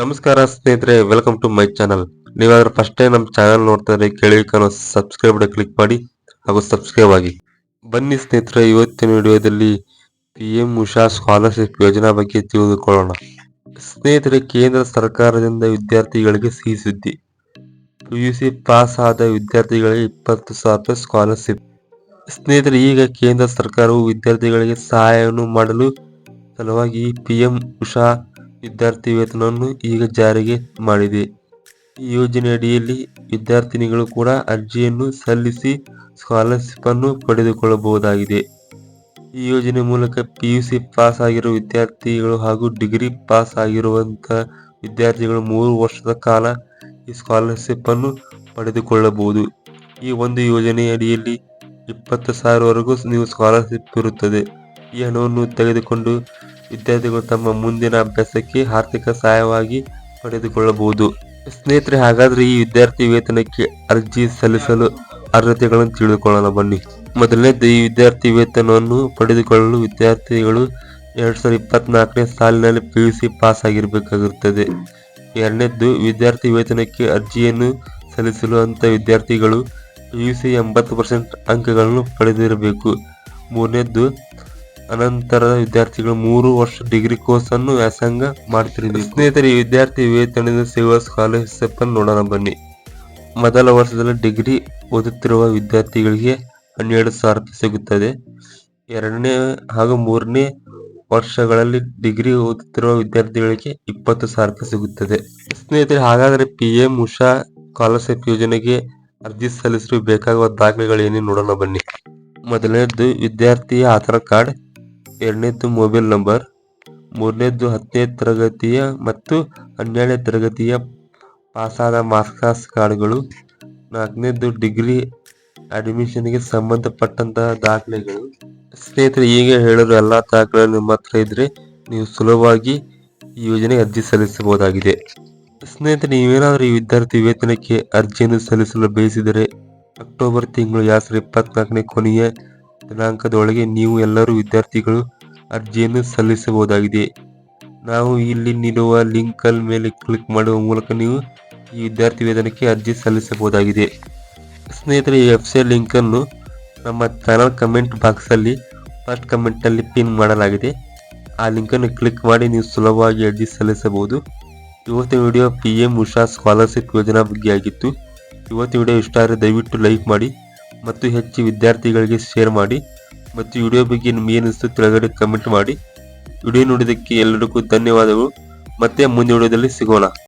ನಮಸ್ಕಾರ ಸ್ನೇಹಿತರೆ welcome to my channel ನೀವಾದ್ರೂ ಫಸ್ಟ್ ಟೈಮ್ ನಮ್ಮ ಚಾನಲ್ ನೋಡ್ತಾ ಇದ್ರೆ ಕೆಳಗೆ ಕಾಣೋ ಸಬ್ಸ್ಕ್ರೈಬ್ ಕ್ಲಿಕ್ ಮಾಡಿ ಹಾಗೂ ಸಬ್ಸ್ಕ್ರೈಬ್ ಆಗಿ. ಬನ್ನಿ ಸ್ನೇಹಿತರೆ, ಇವತ್ತಿನ ವಿಡಿಯೋದಲ್ಲಿ ಪಿ ಎಂ ಉಷಾ ಸ್ಕಾಲರ್ಶಿಪ್ ಯೋಜನಾ ಬಗ್ಗೆ ತಿಳಿದುಕೊಳ್ಳೋಣ. ಸ್ನೇಹಿತರೆ, ಕೇಂದ್ರ ಸರ್ಕಾರದಿಂದ ವಿದ್ಯಾರ್ಥಿಗಳಿಗೆ ಸಿಹಿ ಸುದ್ದಿ. ಪಿ ಯು ಸಿ ಪಾಸ್ ಆದ ವಿದ್ಯಾರ್ಥಿಗಳಿಗೆ ಇಪ್ಪತ್ತು ಸಾವಿರ ರೂಪಾಯಿ ಸ್ಕಾಲರ್ಶಿಪ್ ಸ್ನೇಹಿತರೆ, ಈಗ ಕೇಂದ್ರ ಸರ್ಕಾರವು ವಿದ್ಯಾರ್ಥಿಗಳಿಗೆ ಸಹಾಯವನ್ನು ಮಾಡಲು ಸಲುವಾಗಿ ಪಿ ಎಂ ಉಷಾ ವಿದ್ಯಾರ್ಥಿ ವೇತನವನ್ನು ಈಗ ಜಾರಿಗೆ ಮಾಡಿದೆ. ಈ ಯೋಜನೆಯಡಿಯಲ್ಲಿ ವಿದ್ಯಾರ್ಥಿನಿಗಳು ಕೂಡ ಅರ್ಜಿಯನ್ನು ಸಲ್ಲಿಸಿ ಸ್ಕಾಲರ್ಶಿಪ್ ಅನ್ನು ಪಡೆದುಕೊಳ್ಳಬಹುದಾಗಿದೆ. ಈ ಯೋಜನೆ ಮೂಲಕ ಪಿ ಯು ಸಿ ಪಾಸ್ ಆಗಿರುವ ವಿದ್ಯಾರ್ಥಿಗಳು ಹಾಗೂ ಡಿಗ್ರಿ ಪಾಸ್ ಆಗಿರುವಂತಹ ವಿದ್ಯಾರ್ಥಿಗಳು ಮೂರು ವರ್ಷದ ಕಾಲ ಈ ಸ್ಕಾಲರ್ಶಿಪ್ ಅನ್ನು ಪಡೆದುಕೊಳ್ಳಬಹುದು. ಈ ಒಂದು ಯೋಜನೆ ಅಡಿಯಲ್ಲಿ ಇಪ್ಪತ್ತು ಸಾವಿರವರೆಗೂ ನೀವು ಸ್ಕಾಲರ್ಶಿಪ್ ಇರುತ್ತದೆ. ಈ ಹಣವನ್ನು ತೆಗೆದುಕೊಂಡು ವಿದ್ಯಾರ್ಥಿಗಳು ತಮ್ಮ ಮುಂದಿನ ಅಭ್ಯಾಸಕ್ಕೆ ಆರ್ಥಿಕ ಸಹಾಯವಾಗಿ ಪಡೆದುಕೊಳ್ಳಬಹುದು. ಸ್ನೇಹಿತರೆ, ಹಾಗಾದ್ರೆ ಈ ವಿದ್ಯಾರ್ಥಿ ವೇತನಕ್ಕೆ ಅರ್ಜಿ ಸಲ್ಲಿಸಲು ಅರ್ಹತೆಗಳನ್ನು ತಿಳಿದುಕೊಳ್ಳೋಣ, ಬನ್ನಿ. ಮೊದಲನೇದು, ಈ ವಿದ್ಯಾರ್ಥಿ ವೇತನವನ್ನು ಪಡೆದುಕೊಳ್ಳಲು ವಿದ್ಯಾರ್ಥಿಗಳು ಎರಡ್ ಸಾವಿರದ ಇಪ್ಪತ್ನಾಲ್ಕನೇ ಸಾಲಿನಲ್ಲಿ ಪಿ ಯು ಸಿ ಪಾಸ್ ಆಗಿರಬೇಕಾಗಿರುತ್ತದೆ. ಎರಡನೇದ್ದು ವಿದ್ಯಾರ್ಥಿ ವೇತನಕ್ಕೆ ಅರ್ಜಿಯನ್ನು ಸಲ್ಲಿಸಲು ಅಂತ ವಿದ್ಯಾರ್ಥಿಗಳು ಪಿ ಯು ಸಿ ಎಂಬತ್ತು ಪರ್ಸೆಂಟ್ ಅಂಕಗಳನ್ನು ಪಡೆದಿರಬೇಕು. ಮೂರನೇದ್ದು ಅನಂತರದ ವಿದ್ಯಾರ್ಥಿಗಳು ಮೂರು ವರ್ಷ ಡಿಗ್ರಿ ಕೋರ್ಸ್ ಅನ್ನು ವ್ಯಾಸಂಗ ಮಾಡ್ತಿರಲಿ. ಸ್ನೇಹಿತರೆ ವಿದ್ಯಾರ್ಥಿ ವೇತನದ ಸಿಗುವ ಸ್ಕಾಲರ್ಶಿಪ್ ಅನ್ನು ನೋಡೋಣ ಬನ್ನಿ. ಮೊದಲ ವರ್ಷದಲ್ಲಿ ಡಿಗ್ರಿ ಓದುತ್ತಿರುವ ವಿದ್ಯಾರ್ಥಿಗಳಿಗೆ ಹನ್ನೆರಡು ಸಾವಿರ ಸಿಗುತ್ತದೆ. ಎರಡನೇ ಹಾಗೂ ಮೂರನೇ ವರ್ಷಗಳಲ್ಲಿ ಡಿಗ್ರಿ ಓದುತ್ತಿರುವ ವಿದ್ಯಾರ್ಥಿಗಳಿಗೆ ಇಪ್ಪತ್ತು ಸಾವಿರ ಸಿಗುತ್ತದೆ. ಸ್ನೇಹಿತರೆ, ಹಾಗಾದರೆ ಪಿ ಎಂ ಉಷಾ ಸ್ಕಾಲರ್ಶಿಪ್ ಯೋಜನೆಗೆ ಅರ್ಜಿ ಸಲ್ಲಿಸಲು ಬೇಕಾಗುವ ದಾಖಲೆಗಳೇನೇ ನೋಡೋಣ ಬನ್ನಿ. ಮೊದಲನೇದು ವಿದ್ಯಾರ್ಥಿಯ ಆಧಾರ್ ಕಾರ್ಡ್. ಎರಡನೇದ್ದು ಮೊಬೈಲ್ ನಂಬರ್ ಮೂರನೇದ್ದು ಹತ್ತನೇ ತರಗತಿಯ ಮತ್ತು ಹನ್ನೆರಡನೇ ತರಗತಿಯ ಪಾಸಾದ ಮಾರ್ಕ್ಸ್ ಕಾರ್ಡ್ಗಳು ನಾಲ್ಕನೇದ್ದು ಡಿಗ್ರಿ ಅಡ್ಮಿಷನ್ಗೆ ಸಂಬಂಧಪಟ್ಟಂತಹ ದಾಖಲೆಗಳು. ಸ್ನೇಹಿತರೆ ಈಗ ಹೇಳಿರೋ ಎಲ್ಲ ದಾಖಲೆಗಳು ನಿಮ್ಮ ಹತ್ರ ಇದ್ರೆ ನೀವು ಸುಲಭವಾಗಿ ಈ ಯೋಜನೆಗೆ ಅರ್ಜಿ ಸಲ್ಲಿಸಬಹುದಾಗಿದೆ. ಸ್ನೇಹಿತರೆ, ನೀವೇನಾದರೂ ಈ ವಿದ್ಯಾರ್ಥಿ ವೇತನಕ್ಕೆ ಅರ್ಜಿಯನ್ನು ಸಲ್ಲಿಸಲು ಬಯಸಿದರೆ ಅಕ್ಟೋಬರ್ ತಿಂಗಳು ಎರಡ್ ಸಾವಿರದ ಇಪ್ಪತ್ನಾಲ್ಕನೇ ಕೊನೆಯ ದಿನಾಂಕದೊಳಗೆ ನೀವು ಎಲ್ಲರೂ ವಿದ್ಯಾರ್ಥಿಗಳು ಅರ್ಜಿಯನ್ನು ಸಲ್ಲಿಸಬಹುದಾಗಿದೆ. ನಾವು ಇಲ್ಲಿ ನೀಡುವ ಲಿಂಕ್ ಅಲ್ಲಿ ಮೇಲೆ ಕ್ಲಿಕ್ ಮಾಡುವ ಮೂಲಕ ನೀವು ಈ ವಿದ್ಯಾರ್ಥಿ ವೇತನಕ್ಕೆ ಅರ್ಜಿ ಸಲ್ಲಿಸಬಹುದಾಗಿದೆ. ಸ್ನೇಹಿತರೆ, ಈ ವೆಬ್ಸೈಟ್ ಲಿಂಕ್ ಅನ್ನು ನಮ್ಮ ಚಾನಲ್ ಕಮೆಂಟ್ ಬಾಕ್ಸ್ ಅಲ್ಲಿ ಫಸ್ಟ್ ಕಮೆಂಟಲ್ಲಿ ಪಿನ್ ಮಾಡಲಾಗಿದೆ. ಆ ಲಿಂಕ್ ಅನ್ನು ಕ್ಲಿಕ್ ಮಾಡಿ ನೀವು ಸುಲಭವಾಗಿ ಅರ್ಜಿ ಸಲ್ಲಿಸಬಹುದು. ಇವತ್ತಿನ video P M Usha scholarship Yojana ಬಗ್ಗೆ ಆಗಿತ್ತು. ಇವತ್ತಿನ ವಿಡಿಯೋ ಇಷ್ಟ ಆದರೆ ದಯವಿಟ್ಟು ಲೈಕ್ ಮಾಡಿ. ಮತ್ತು ಹೆಚ್ಚು ವಿದ್ಯಾರ್ಥಿಗಳಿಗೆ ಶೇರ್ ಮಾಡಿ ಮತ್ತು ವಿಡಿಯೋ ಬಗ್ಗೆ ನಿಮ್ಗೆ ಏನಿಸ್ತು ಕೆಳಗಡೆ ಕಮೆಂಟ್ ಮಾಡಿ. ವಿಡಿಯೋ ನೋಡಿದ್ದಕ್ಕೆ ಎಲ್ಲರಿಗೂ ಧನ್ಯವಾದಗಳು. ಮತ್ತೆ ಮುಂದಿನ ವಿಡಿಯೋದಲ್ಲಿ ಸಿಗೋಣ.